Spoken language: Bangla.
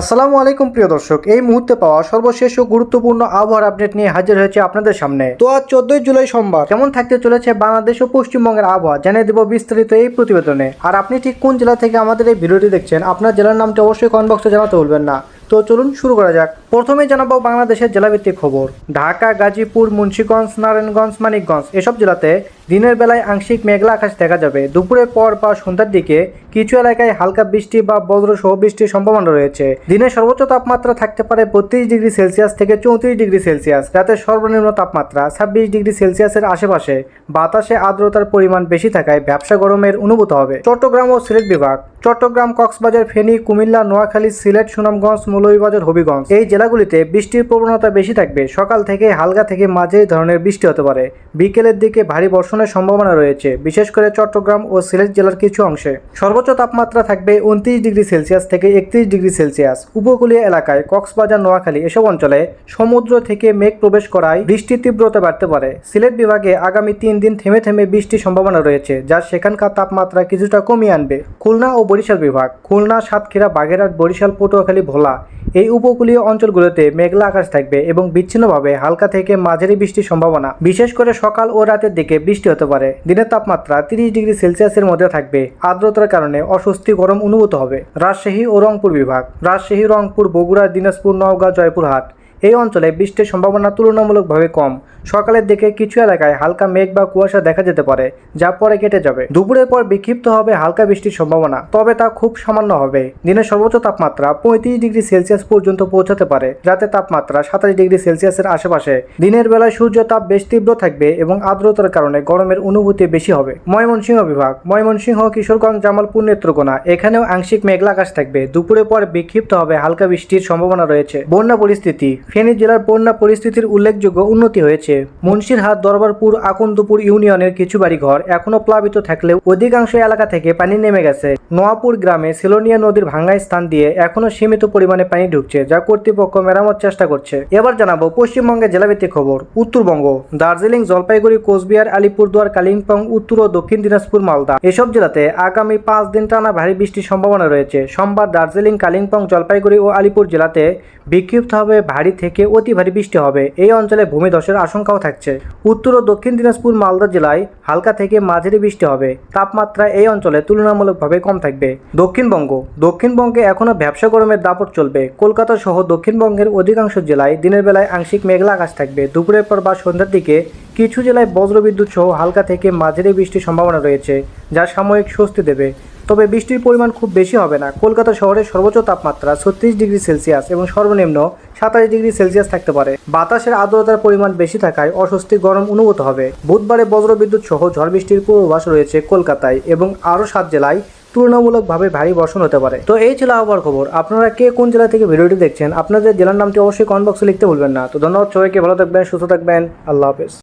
আসসালামু আলাইকুম প্রিয় দর্শক, এই মুহূর্তে পাওয়া সর্বশেষ ও গুরুত্বপূর্ণ আবহাওয়ার আপডেট নিয়ে হাজির হয়েছে আপনাদের সামনে। তো আজ চোদ্দই জুলাই সোমবার, কেমন থাকতে চলেছে বাংলাদেশ ও পশ্চিমবঙ্গের আবহাওয়া? জানিয়ে দেব বিস্তারিত এই প্রতিবেদনে। আর আপনি ঠিক কোন জেলা থেকে আমাদের এই ভিডিওটি দেখছেন, আপনার জেলার নামটা অবশ্যই কমেন্ট বক্সে জানাতে ভুলবেন না। তো চলুন শুরু করা যাক। প্রথমে জানাব বাংলাদেশের জেলাভিত্তিক খবর। ঢাকা, গাজীপুর, মুন্সীগঞ্জ, নারায়ণগঞ্জ, মানিকগঞ্জ, এসব জেলাতে দিনের বেলায় আংশিক মেঘলা আকাশ দেখা যাবে। দুপুরের পর বা সন্ধ্যার দিকে কিছু এলাকায় হালকা বৃষ্টি বা বজ্রসহ বৃষ্টির সম্ভাবনা রয়েছে। দিনের সর্বোচ্চ তাপমাত্রা থাকতে পারে বত্রিশ ডিগ্রি সেলসিয়াস থেকে চৌত্রিশ ডিগ্রি সেলসিয়াস। রাতের সর্বনিম্ন তাপমাত্রা ছাব্বিশ ডিগ্রি সেলসিয়াসের আশেপাশে। বাতাসে আর্দ্রতার পরিমাণ বেশি থাকায় ব্যবসা গরমের অনুভূত হবে। চট্টগ্রাম ও সিলেট বিভাগ। চট্টগ্রাম, কক্সবাজার, ফেনী, কুমিল্লা, নোয়াখালী, সিলেট, সুনামগঞ্জ, মৌলভীবাজার, হবিগঞ্জ এই জেলাগুলিতে বৃষ্টির প্রবণতা বেশি থাকবে। সকাল থেকে হালকা থেকে মাঝারি ধরনের বৃষ্টি হতে পারে। বিকেলের দিকে ভারী বর্ষণের সম্ভাবনা রয়েছে, বিশেষ করে চট্টগ্রাম ও সিলেট জেলার কিছু অংশে। সর্বোচ্চ তাপমাত্রা থাকবে উনত্রিশ ডিগ্রি সেলসিয়াস থেকে একত্রিশ ডিগ্রি সেলসিয়াস। উপকূলীয় এলাকায় কক্সবাজার, নোয়াখালী এসব অঞ্চলে সমুদ্র থেকে মেঘ প্রবেশ করায় বৃষ্টির তীব্রতা বাড়তে পারে। সিলেট বিভাগে আগামী তিন দিন থেমে থেমে বৃষ্টির সম্ভাবনা রয়েছে, যা সেখানকার তাপমাত্রা কিছুটা কমিয়ে আনবে। খুলনা ও বরিশাল বিভাগ, খুলনা, সাতক্ষীরা, বাগেরহাট, বরিশাল, পটুয়াখালী, ভোলা এই উপকূলীয় অঞ্চলগুলোতে মেঘলা আকাশ থাকবে এবং বিচ্ছিন্নভাবে হালকা থেকে মাঝারি বৃষ্টির সম্ভাবনা। বিশেষ করে সকাল ও রাতের দিকে বৃষ্টি হতে পারে। দিনের তাপমাত্রা তিরিশ ডিগ্রি সেলসিয়াসের মধ্যে থাকবে। আর্দ্রতার কারণে অস্বস্তি গরম অনুভূত হবে। রাজশাহী ও রংপুর বিভাগ। রাজশাহী, রংপুর, বগুড়া, দিনাজপুর, নওগাঁ, জয়পুরহাট। এই অঞ্চলে বৃষ্টির সম্ভাবনা তুলনামূলকভাবে কম। সকালের দিকে কিছু এলাকায় হালকা মেঘ বা কুয়াশা দেখা যেতে পারে, যা পরে কেটে যাবে। দুপুরের পর বিক্ষিপ্ত হবে হালকা বৃষ্টির সম্ভাবনা, তবে তা খুব সামান্য হবে। দিনের সর্বোচ্চ তাপমাত্রা পঁয়ত্রিশ ডিগ্রি সেলসিয়াস পর্যন্ত পৌঁছাতে পারে রাতে তাপমাত্রা সাতাশ ডিগ্রি সেলসিয়াসের আশেপাশে। দিনের বেলায় সূর্য তাপ বেশ তীব্র থাকবে এবং আর্দ্রতার কারণে গরমের অনুভূতি বেশি হবে। ময়মনসিংহ বিভাগ, ময়মনসিংহ, কিশোরগঞ্জ, জামালপুর, নেত্রকোনা, এখানেও আংশিক মেঘলা আকাশ থাকবে। দুপুরের পর বিক্ষিপ্ত হবে হালকা বৃষ্টির সম্ভাবনা রয়েছে। বন্যা পরিস্থিতি ফেনী জেলার বন্যা পরিস্থিতির উল্লেখযোগ্য উন্নতি হয়েছে। মুন্সিরহাট, দরবারপুর, আকন্দপুর ইউনিয়নের কিছু বাড়িঘর এখনও প্লাবিত থাকলেও অধিকাংশ এলাকা থেকে পানি নেমে গেছে। নোয়াপুর গ্রামে সিলোনিয়া নদীর ভাঙ্গায় স্থান দিয়ে এখনও সীমিত পরিমাণে পানি ঢুকছে, যা কর্তৃপক্ষ মেরামত চেষ্টা করছে। এবার জানাব পশ্চিমবঙ্গের জেলাভিত্তিক খবর। উত্তরবঙ্গ, দার্জিলিং, জলপাইগুড়ি, কোচবিহার, আলিপুরদুয়ার, কালিম্পং, উত্তর ও দক্ষিণ দিনাজপুর, মালদা। এসব জেলাতে আগামী পাঁচ দিন টানা ভারী বৃষ্টির সম্ভাবনা রয়েছে। সোমবার দার্জিলিং, কালিম্পং, জলপাইগুড়ি ও আলিপুর জেলাতে বিক্ষিপ্তভাবে ভারী থেকে অতি ভারী বৃষ্টি হবে। এই অঞ্চলে ভূমিধসের আশঙ্কাও থাকছে। উত্তর ও দক্ষিণ দিনাজপুর, মালদা জেলায় হালকা থেকে মাঝারি বৃষ্টি হবে। তাপমাত্রা এই অঞ্চলে তুলনামূলকভাবে কম থাকবে। দক্ষিণবঙ্গ। দক্ষিণবঙ্গে এখনও ব্যবসা গরমের দাপট চলবে। কলকাতা সহ দক্ষিণবঙ্গের অধিকাংশ জেলায় দিনের বেলায় আংশিক মেঘলা আকাশ থাকবে। দুপুরের পর বা সন্ধ্যার দিকে কিছু জেলায় বজ্রবিদ্যুৎ সহ হালকা থেকে মাঝারি বৃষ্টির সম্ভাবনা রয়েছে, যা সাময়িক স্বস্তি দেবে। তবে বৃষ্টির পরিমাণ খুব বেশি হবে না। কলকাতা শহরের সর্বোচ্চ তাপমাত্রা ছত্রিশ ডিগ্রি সেলসিয়াস এবং সর্বনিম্ন সাতাশ ডিগ্রি সেলসিয়াস থাকতে পারে। বাতাসের আর্দ্রতার পরিমাণ বেশি থাকায় অস্বস্তি গরম অনুভূত হবে। বুধবারে বজ্রবিদ্যুৎ সহ ঝড় বৃষ্টির পূর্বাভাস রয়েছে কলকাতায় এবং আরও সাত জেলায় তুলনামূলকভাবে ভারী বর্ষণ হতে পারে। তো এই ছিল আবহাওয়ার খবর। আপনারা কে কোন জেলা থেকে ভিডিওটি দেখছেন, আপনাদের জেলার নামটি অবশ্যই কমেন্ট বক্সে লিখতে ভুলবেন না। তো ধন্যবাদ সবাইকে, ভালো থাকবেন, সুস্থ থাকবেন। আল্লাহ হাফেজ।